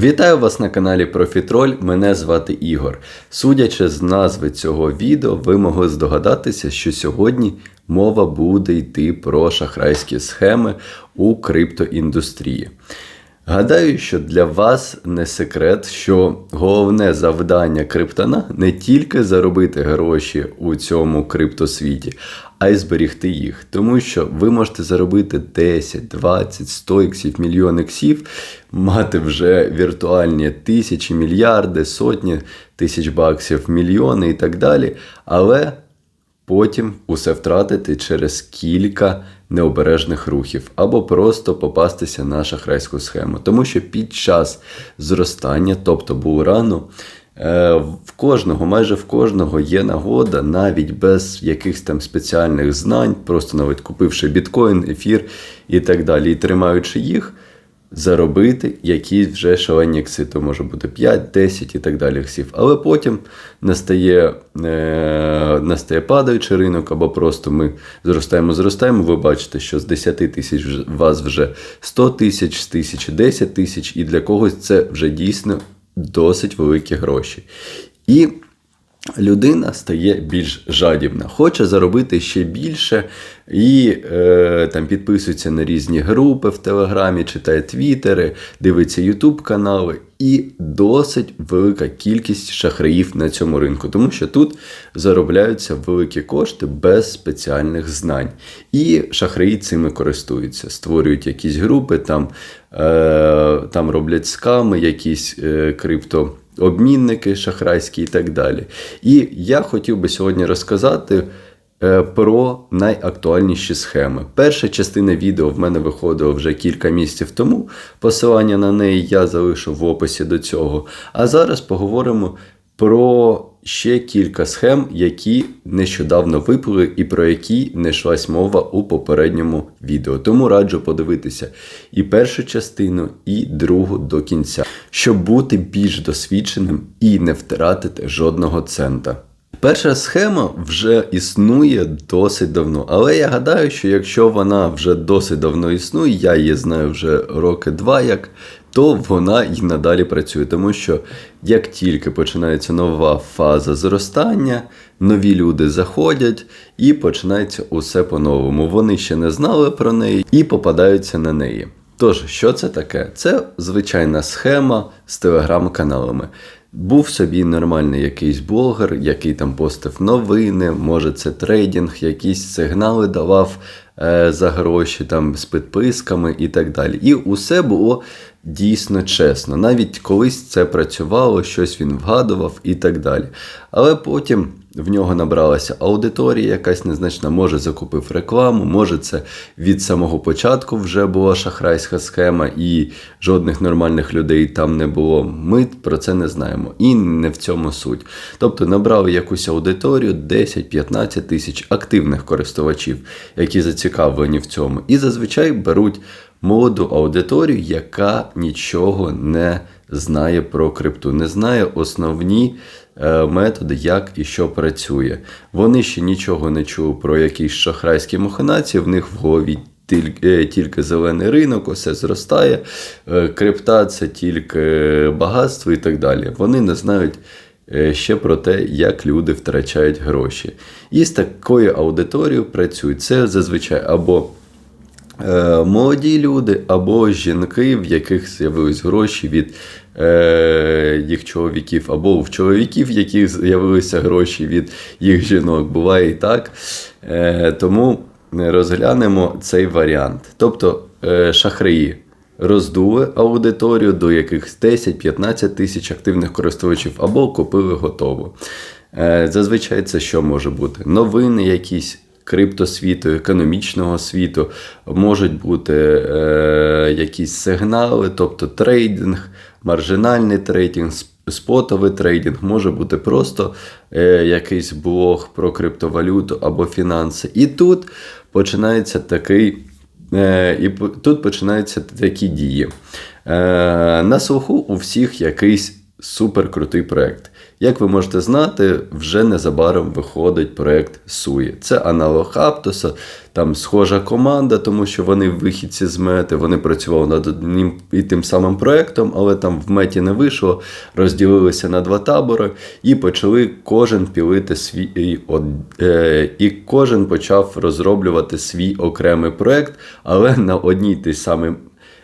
Вітаю вас на каналі Профітроль. Мене звати Ігор. Судячи з назви цього відео, ви могли здогадатися, що сьогодні мова буде йти про шахрайські схеми у криптоіндустрії. Гадаю, що для вас не секрет, що головне завдання криптона не тільки заробити гроші у цьому криптосвіті, а й зберігти їх. Тому що ви можете заробити 10, 20, 100 іксів, мільйон іксів, мати вже віртуальні тисячі, мільярди, сотні тисяч баксів, мільйони і так далі. Але потім усе втратити через кілька необережних рухів, або просто попастися на шахрайську схему. Тому що під час зростання, тобто булрану, е, в кожного, майже в кожного є нагода, навіть без якихось там спеціальних знань, просто навіть купивши біткоін, ефір і так далі, і тримаючи їх заробити якісь вже шалені ікси, то може бути 5, 10 і так далі іксів. Але потім настає е, настає падаючий ринок, або просто ми зростаємо, зростаємо. Ви бачите, що з 10 тисяч у вас вже 100 тисяч, з тисячі 10 тисяч, і для когось це вже дійсно досить великі гроші. І людина стає більш жадібна, хоче заробити ще більше і е, там підписується на різні групи в Телеграмі, читає твіттери, дивиться Ютуб канали. І досить велика кількість шахраїв на цьому ринку, тому що тут заробляються великі кошти без спеціальних знань. І шахраї цими користуються, створюють якісь групи, там, е, там роблять сками, якісь е, крипто обмінники шахрайські і так далі. І я хотів би сьогодні розказати е, про найактуальніші схеми. Перша частина відео в мене виходила вже кілька місяців тому. Посилання на неї я залишу в описі до цього. А зараз поговоримо про ще кілька схем, які нещодавно виплили і про які не йшлась мова у попередньому відео. Тому раджу подивитися і першу частину, і другу до кінця, щоб бути більш досвідченим і не втратити жодного цента. Перша схема вже існує досить давно, але я гадаю, що якщо вона вже досить давно існує, я її знаю вже роки два як, то вона і надалі працює. Тому що як тільки починається нова фаза зростання, нові люди заходять і починається усе по-новому. Вони ще не знали про неї і попадаються на неї. Тож, що це таке? Це звичайна схема з телеграм-каналами. Був собі нормальний якийсь блогер, який там постив новини, може це трейдинг, якісь сигнали давав е, за гроші там з підписками і так далі. І усе було дійсно чесно. Навіть колись це працювало, щось він вгадував і так далі. Але потім в нього набралася аудиторія, якась незначна, може закупив рекламу, може це від самого початку вже була шахрайська схема, і жодних нормальних людей там не було. Ми про це не знаємо. І не в цьому суть. Тобто набрали якусь аудиторію 10-15 тисяч активних користувачів, які зацікавлені в цьому. І зазвичай беруть молоду аудиторію, яка нічого не знає про крипту, не знає основні методи, як і що працює. Вони ще нічого не чули про якісь шахрайські махинації, в них в голові. Тільки, тільки зелений ринок, усе зростає, е, крипта це тільки багатство і так далі. Вони не знають е, ще про те, як люди втрачають гроші. І з такою аудиторією працюють. Це зазвичай або Е, молоді люди або жінки, в яких з'явились гроші від е, їх чоловіків, або в чоловіків, в яких з'явилися гроші від їх жінок. Буває і так. Е, Тому розглянемо цей варіант. Тобто е, шахраї роздули аудиторію до якихось 10-15 тисяч активних користувачів, або купили готово. Е, Зазвичай це що може бути? Новини якісь криптосвіту, економічного світу, можуть бути е, якісь сигнали, тобто трейдинг, маржинальний трейдинг, спотовий трейдинг, може бути просто е, якийсь блог про криптовалюту або фінанси. І тут починається такий. Е, і тут починаються такі дії. Е, на слуху у всіх якийсь супер крутий проект. Як ви можете знати, вже незабаром виходить проект Суї. Це аналог Аптоса, там схожа команда, тому що вони вихідці з мети, вони працювали над одним і тим самим проектом, але там в меті не вийшло, розділилися на два табори і почали кожен пілити свій од- е, і кожен почав розроблювати свій окремий проект, але на одній тій самій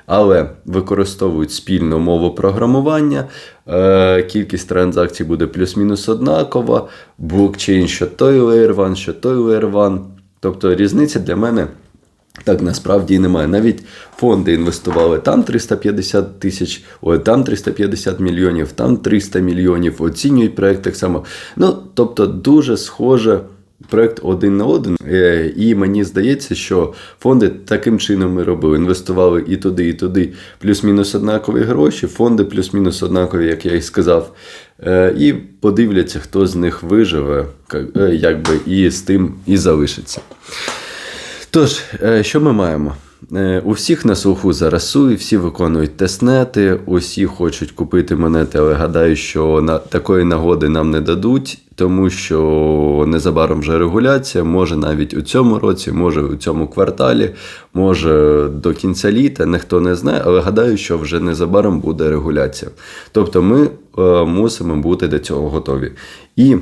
але використовують спільну мову програмування. Е, кількість транзакцій буде плюс-мінус однакова. Блокчейн, що той Layer 1, що той Layer 1. Тобто різниці для мене так насправді і немає. Навіть фонди інвестували там 350 тисяч, ой, там 350 мільйонів, там 300 мільйонів, оцінюють проект так само. Ну, тобто, дуже схоже. Проект один на один, Е, і мені здається, що фонди таким чином і робили. Інвестували і туди, і туди, плюс-мінус однакові гроші, фонди плюс-мінус однакові, як я і сказав. Е, І подивляться, хто з них виживе, е, якби і з тим і залишиться. Тож, що ми маємо? Е, У всіх на слуху зараз суї, всі виконують тестнети, усі хочуть купити монети, але гадаю, що на такої нагоди нам не дадуть, тому що незабаром вже регуляція, може навіть у цьому році, може у цьому кварталі, може до кінця літа, ніхто не знає, але гадаю, що вже незабаром буде регуляція. Тобто ми е, мусимо бути до цього готові. І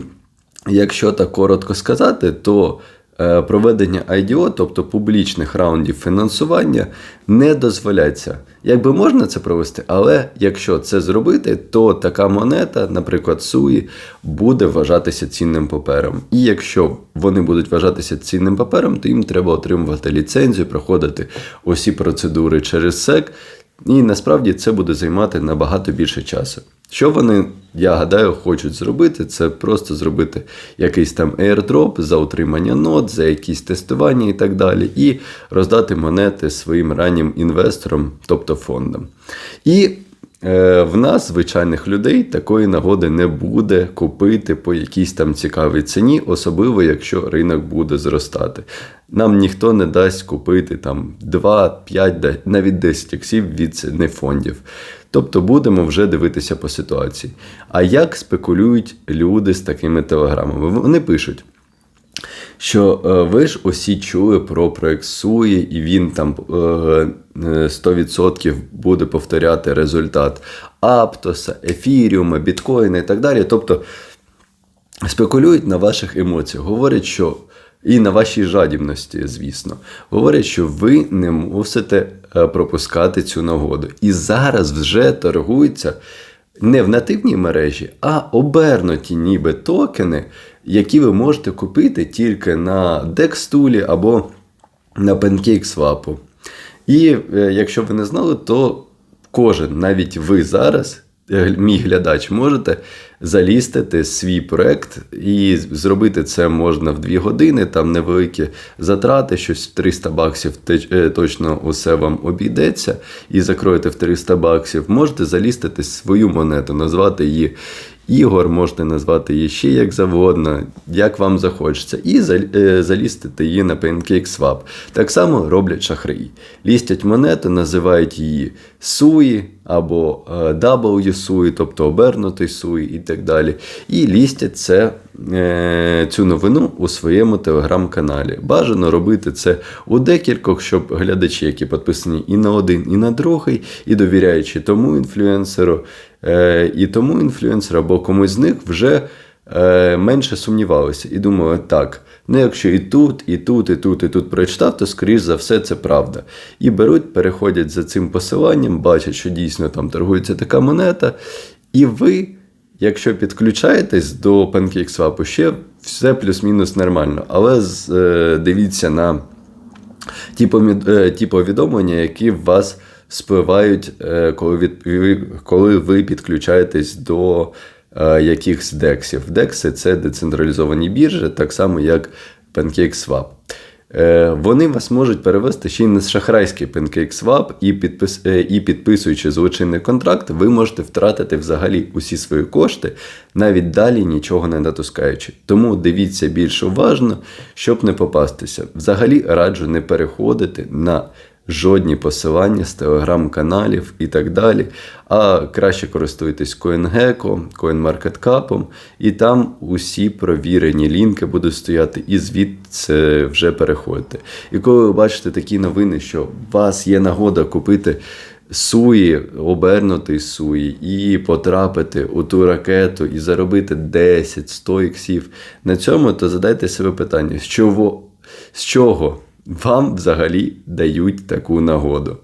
якщо так коротко сказати, то проведення IDO, тобто публічних раундів фінансування, не дозволяється. Якби можна це провести, але якщо це зробити, то така монета, наприклад, SUI, буде вважатися цінним папером. І якщо вони будуть вважатися цінним папером, то їм треба отримувати ліцензію, проходити усі процедури через SEC, і насправді це буде займати набагато більше часу. Що вони, я гадаю, хочуть зробити, це просто зробити якийсь там airdrop за утримання нот, за якісь тестування і так далі, і роздати монети своїм раннім інвесторам, тобто фондам. І в нас, звичайних людей, такої нагоди не буде купити по якійсь там цікавій ціні, особливо якщо ринок буде зростати. Нам ніхто не дасть купити там 2, 5, навіть 10 іксів від не фондів. Тобто будемо вже дивитися по ситуації. А як спекулюють люди з такими телеграмами? Вони пишуть. Що е, ви ж усі чули про проект Суї, і він там е, е, 100% буде повторяти результат Аптоса, Ефіріума, біткоїна і так далі. Тобто спекулюють на ваших емоціях, говорять, що і на вашій жадібності, звісно, говорять, що ви не мусите е, пропускати цю нагоду. І зараз вже торгуються не в нативній мережі, а обернуті ніби токени, які ви можете купити тільки на DexTool або на PancakeSwap. І е, якщо ви не знали, то кожен, навіть ви зараз, е, мій глядач, можете залістити свій проект і зробити це можна в 2 години, там невеликі затрати, щось в 300 баксів е, точно усе вам обійдеться, і закроєте в 300 баксів. Можете залістити свою монету, назвати її Ігор, можете назвати її ще як завгодно, як вам захочеться, і е, залістити її на PancakeSwap. Так само роблять шахраї. Лістять монету, називають її суї або е, W-суї, тобто обернутий суї і так далі. І лістять це, е, цю новину у своєму телеграм-каналі. Бажано робити це у декількох, щоб глядачі, які підписані і на один, і на другий, і довіряючи тому інфлюенсеру, і тому інфлюенсеру або комусь з них вже е, менше сумнівалися. І думали, так, ну якщо і тут, і тут, і тут, і тут прочитав, то скоріш за все це правда. І беруть, переходять за цим посиланням, бачать, що дійсно там торгується така монета, і ви. Якщо підключаєтесь до PancakeSwap, ще все плюс-мінус нормально. Але е, дивіться на ті, е, повідомлення, які вас спливають, е, коли, коли ви підключаєтесь до е, якихось дексів. Декси це децентралізовані біржі, так само як PancakeSwap. Е, Вони вас можуть перевести ще й на шахрайський PancakeSwap, і, підпис, і підписуючи злочинний контракт, ви можете втратити взагалі усі свої кошти, навіть далі нічого не натискаючи. Тому дивіться більш уважно, щоб не попастися. Взагалі раджу не переходити на жодні посилання з телеграм-каналів і так далі. А краще користуйтесь CoinGecko, CoinMarketCap, і там усі провірені лінки будуть стояти, і звідси вже переходите. І коли ви бачите такі новини, що у вас є нагода купити суї, обернутий суї, і потрапити у ту ракету і заробити 10-100 іксів на цьому, то задайте себе питання, з чого, з чого вам взагалі дають таку нагоду?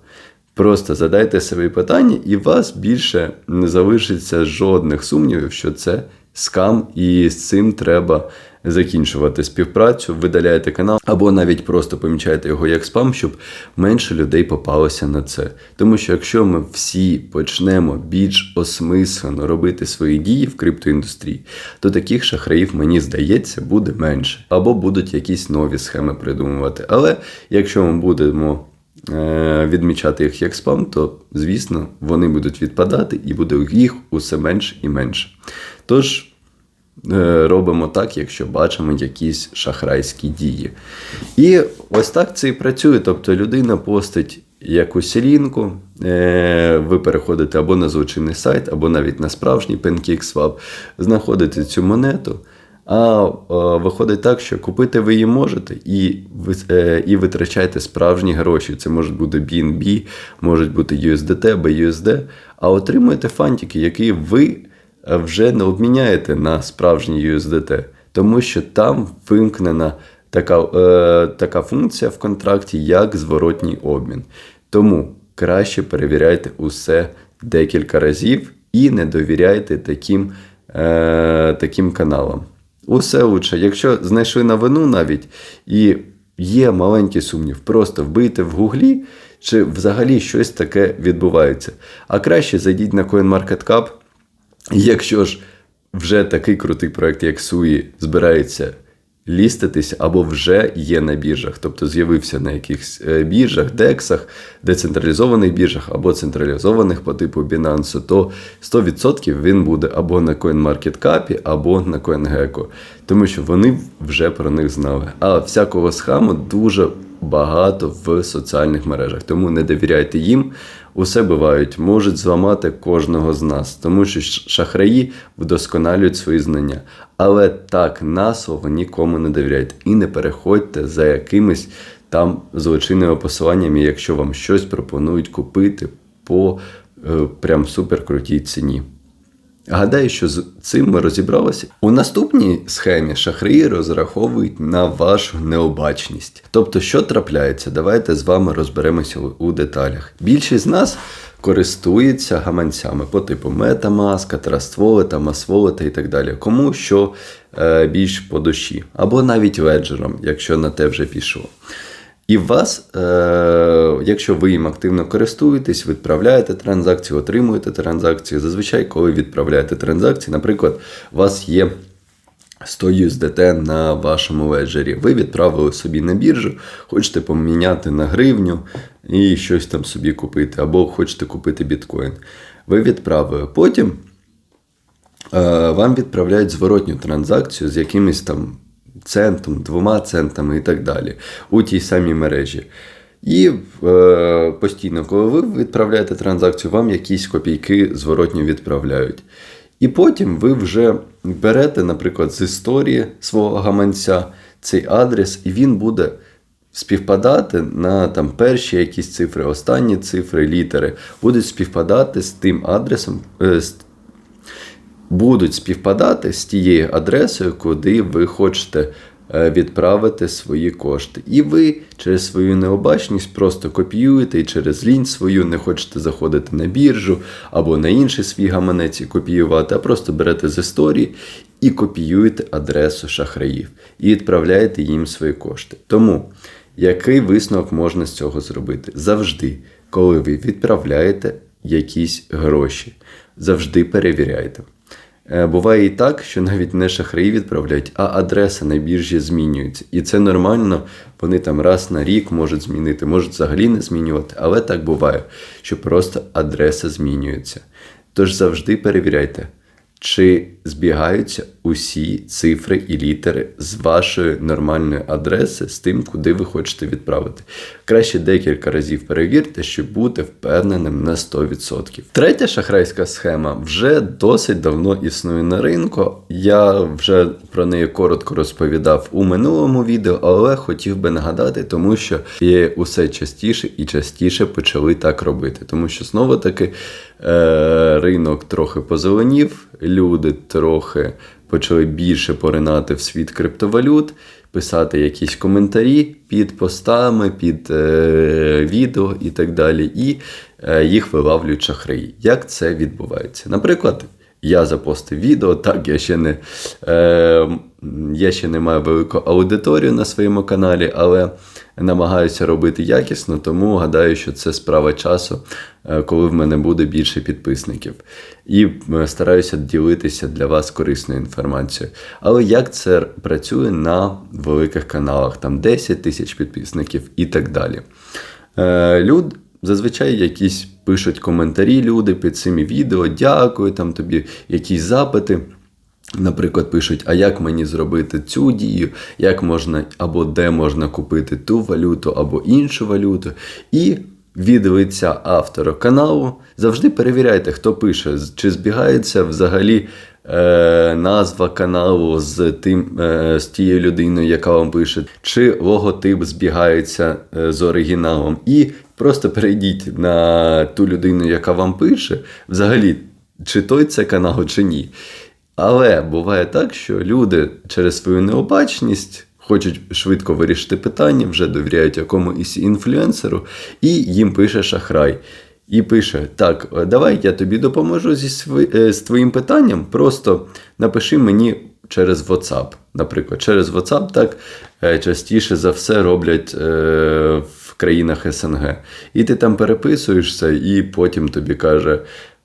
Просто задайте собі питання, і у вас більше не залишиться жодних сумнівів, що це скам, і з цим треба закінчувати співпрацю, видаляєте канал, або навіть просто помічаєте його як спам, щоб менше людей попалося на це. Тому що якщо ми всі почнемо більш осмислено робити свої дії в криптоіндустрії, то таких шахраїв, мені здається, буде менше. Або будуть якісь нові схеми придумувати. Але якщо ми будемо е, відмічати їх як спам, то звісно вони будуть відпадати і буде їх усе менше і менше. Тож робимо так, якщо бачимо якісь шахрайські дії. І ось так це і працює. Тобто людина постить якусь лінку, е, ви переходите або на злочинний сайт, або навіть на справжній PancakeSwap, знаходите цю монету. А е, виходить так, що купити ви її можете і е, і витрачаєте справжні гроші. Це можуть бути BNB, можуть бути USDT, BUSD, а отримуєте фантики, які ви е, вже не обміняєте на справжні USDT, тому що там вимкнена така, е, така функція в контракті, як зворотній обмін. Тому краще перевіряйте усе декілька разів і не довіряйте таким, е, таким каналам. Усе лучше. Якщо знайшли новину навіть і є маленький сумнів, просто вбийте в гуглі, чи взагалі щось таке відбувається. А краще зайдіть на CoinMarketCap, якщо ж вже такий крутий проект, як Суї, збирається ліститись або вже є на біржах, тобто з'явився на якихось е, біржах, дексах, децентралізованих біржах або централізованих по типу Binance, то 100% він буде або на CoinMarketCap, або на CoinGecko, тому що вони вже про них знали. А всякого схаму дуже багато в соціальних мережах, тому не довіряйте їм. Усе бувають, можуть зламати кожного з нас, тому що шахраї вдосконалюють свої знання. Але так наслово нікому не довіряйте і не переходьте за якимись там злочинними посиланнями, якщо вам щось пропонують купити по е, прям суперкрутій ціні. Гадаю, що з цим ми розібралися. У наступній схемі шахраї розраховують на вашу необачність. Тобто, що трапляється, давайте з вами розберемося у деталях. Більшість з нас користується гаманцями по типу Wallet, Mass Wallet і так далі. Кому що е, більш по душі, або навіть леджером, якщо на те вже пішло. І вас, е, якщо ви їм активно користуєтесь, відправляєте транзакції, отримуєте транзакції. Зазвичай, коли відправляєте транзакції, наприклад, у вас є 100 USDT на вашому леджері. Ви відправили собі на біржу, хочете поміняти на гривню і щось там собі купити, або хочете купити біткоін. Ви відправили. Потім е, вам відправляють зворотню транзакцію з якимись там центом, двома центами і так далі у тій самій мережі. І е, постійно, коли ви відправляєте транзакцію, вам якісь копійки зворотні відправляють. І потім ви вже берете, наприклад, з історії свого гаманця цей адрес, і він буде співпадати на там перші якісь цифри, останні цифри, літери, будуть співпадати з тим адресом, е, з будуть співпадати з тією адресою, куди ви хочете е, відправити свої кошти. І ви через свою необачність просто копіюєте і через лінь свою не хочете заходити на біржу або на інший свій гаманець і копіювати, а просто берете з історії і копіюєте адресу шахраїв і відправляєте їм свої кошти. Тому який висновок можна з цього зробити? Завжди, коли ви відправляєте якісь гроші, завжди перевіряйте. Е, буває і так, що навіть не шахраї відправляють, а адреса на біржі змінюється. І це нормально, вони там раз на рік можуть змінити, можуть взагалі не змінювати, але так буває, що просто адреса змінюється. Тож завжди перевіряйте, чи збігаються усі цифри і літери з вашої нормальної адреси з тим, куди ви хочете відправити. Краще декілька разів перевірте, щоб бути впевненим на 100%. Третя шахрайська схема вже досить давно існує на ринку. Я вже про неї коротко розповідав у минулому відео, але хотів би нагадати, тому що є усе частіше і частіше почали так робити. Тому що знову таки ринок трохи позеленів, люди трохи почали більше поринати в світ криптовалют, писати якісь коментарі під постами, під е, відео і так далі. І е, їх вилавлюють шахраї. Як це відбувається? Наприклад. Я запостив відео, так, я ще не е, я ще не маю велику аудиторію на своєму каналі, але намагаюся робити якісно, тому гадаю, що це справа часу, е, коли в мене буде більше підписників. І стараюся ділитися для вас корисною інформацією. Але як це працює на великих каналах, там 10 тисяч підписників і так далі. Е, люд, Зазвичай якісь пишуть коментарі люди під цими відео, дякую, там тобі якісь запити. Наприклад, пишуть, а як мені зробити цю дію, як можна або де можна купити ту валюту, або іншу валюту. І від лиця автора каналу завжди перевіряйте, хто пише, чи збігається взагалі е, назва каналу з тим, е, з тією людиною, яка вам пише, чи логотип збігається е, з оригіналом. І просто перейдіть на ту людину, яка вам пише, взагалі, чи той це канал, чи ні. Але буває так, що люди через свою необачність хочуть швидко вирішити питання, вже довіряють якомусь інфлюенсеру, і їм пише шахрай. І пише: Так, давай я тобі допоможу зі сви... Е, з твоїм питанням. Просто напиши мені через WhatsApp. Наприклад, через WhatsApp так е, частіше за все роблять е, в країнах СНГ. І ти там переписуєшся, і потім тобі каже.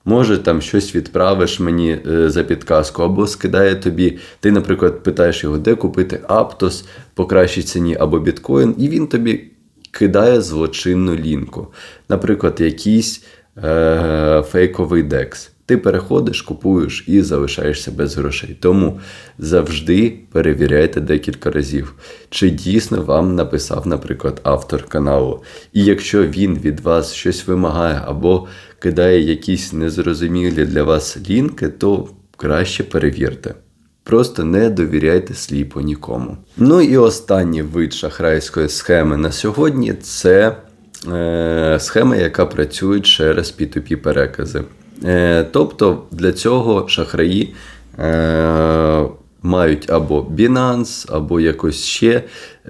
Може, там щось відправиш мені е, за підказку, або скидає тобі. Ти, наприклад, питаєш його, де купити Аптос по кращій ціні або біткоін, і він тобі кидає злочинну лінку. Наприклад, якийсь е- фейковий декс. Ти переходиш, купуєш і залишаєшся без грошей. Тому завжди перевіряйте декілька разів, чи дійсно вам написав, наприклад, автор каналу. І якщо він від вас щось вимагає або кидає якісь незрозумілі для вас лінки, то краще перевірте. Просто не довіряйте сліпо нікому. Ну і останній вид шахрайської схеми на сьогодні це е, схема, яка працює через P2P перекази. Е, Тобто для цього шахраї е, мають або Binance, або якось ще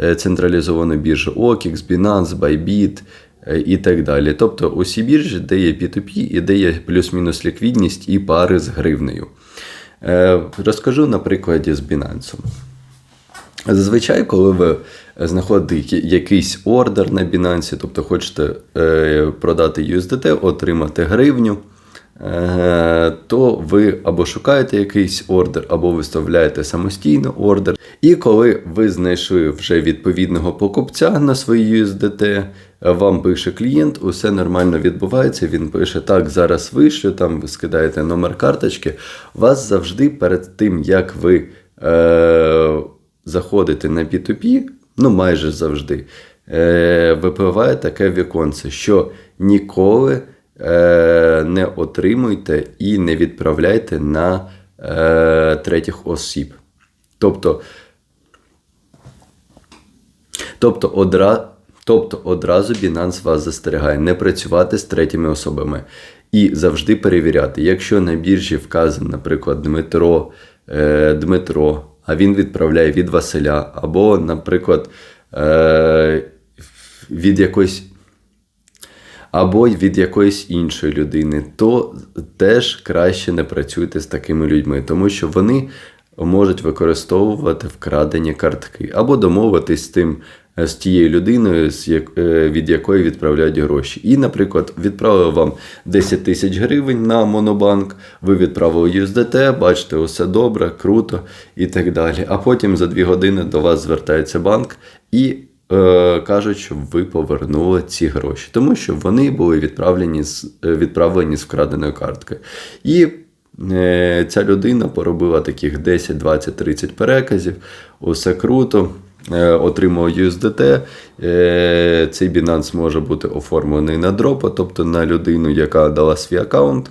е, централізовану біржу OKX, Binance, Bybit і так далі. Тобто усі біржі, де є P2P і де є плюс-мінус ліквідність і пари з гривнею. Е, Розкажу на прикладі з Binance. Зазвичай, коли ви знаходите якийсь ордер на Binance, тобто хочете е, продати USDT, отримати гривню, то ви або шукаєте якийсь ордер, або виставляєте самостійно ордер. І коли ви знайшли вже відповідного покупця на свої USDT, вам пише клієнт, усе нормально відбувається. Він пише: Так, зараз вишлю, там ви скидаєте номер карточки. Вас завжди перед тим, як ви. Е, заходите на P2P, ну майже завжди, е, випливає таке віконце, що ніколи е, не отримуйте і не відправляйте на е, третіх осіб. Тобто, тобто, одра, тобто одразу Binance вас застерігає не працювати з третіми особами і завжди перевіряти. Якщо на біржі вказано, наприклад, Дмитро, е, Дмитро а він відправляє від Василя, або, наприклад, е, від якоїсь. Або від якоїсь іншої людини, то теж краще не працюйте з такими людьми, тому що вони можуть використовувати вкрадені картки, або домовитись з тим з тією людиною, е, від якої відправляють гроші. І, наприклад, відправили вам 10 тисяч гривень на Монобанк, ви відправили USDT, бачите, усе добре, круто і так далі. А потім за 2 години до вас звертається банк і е, кажуть, щоб ви повернули ці гроші, тому що вони були відправлені з, е, відправлені з вкраденої картки. І Е, Ця людина поробила таких 10, 20, 30 переказів. Усе круто. Е, Отримав USDT. Е, Цей Binance може бути оформлений на дропа, тобто на людину, яка дала свій аккаунт.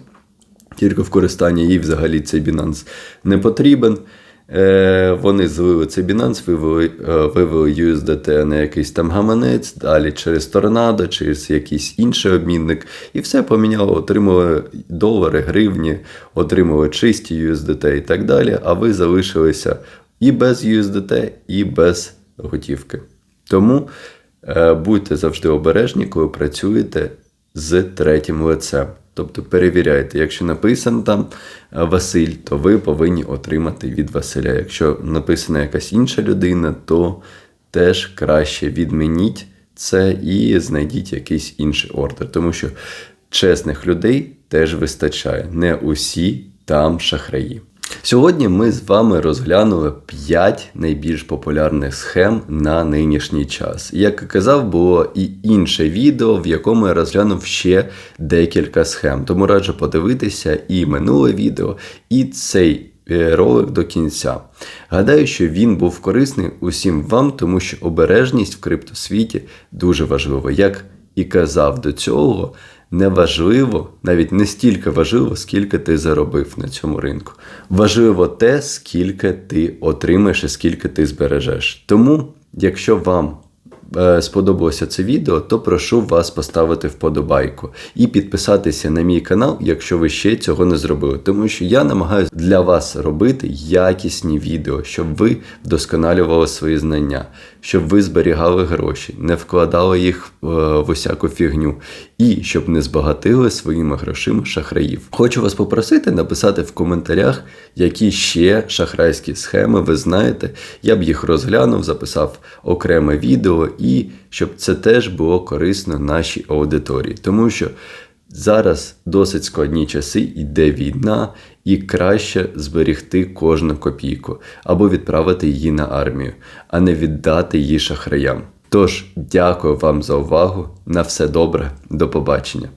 Тільки в користанні їй взагалі цей Binance не потрібен. Е, вони злили цей Binance, вивели, е, вивели USDT на якийсь там гаманець, далі через торнадо, через якийсь інший обмінник, і все поміняло, отримали долари, гривні, отримали чисті USDT і так далі. А ви залишилися і без USDT, і без готівки. Тому е, будьте завжди обережні, коли працюєте з третім лицем. Тобто перевіряйте, якщо написано там е, Василь, то ви повинні отримати від Василя. Якщо написана якась інша людина, то теж краще відмініть це і знайдіть якийсь інший ордер. Тому що чесних людей теж вистачає. Не усі там шахраї. Сьогодні ми з вами розглянули 5 найбільш популярних схем на нинішній час. Як і казав, було і інше відео, в якому я розглянув ще декілька схем. Тому раджу подивитися і минуле відео, і цей е, ролик до кінця. Гадаю, що він був корисний усім вам, тому що обережність в криптосвіті дуже важлива. Як і казав до цього, неважливо, навіть не стільки важливо, скільки ти заробив на цьому ринку. Важливо те, скільки ти отримаєш і скільки ти збережеш. Тому, якщо вам сподобалося це відео, то прошу вас поставити вподобайку і підписатися на мій канал, якщо ви ще цього не зробили. Тому що я намагаюся для вас робити якісні відео, щоб ви вдосконалювали свої знання, щоб ви зберігали гроші, не вкладали їх е, в усяку фігню і щоб не збагатили своїми грошима шахраїв. Хочу вас попросити написати в коментарях, які ще шахрайські схеми ви знаєте. Я б їх розглянув, записав окреме відео, і щоб це теж було корисно нашій аудиторії. Тому що зараз досить складні часи, йде війна, і краще зберігти кожну копійку або відправити її на армію, а не віддати її шахраям. Тож, дякую вам за увагу. На все добре, до побачення.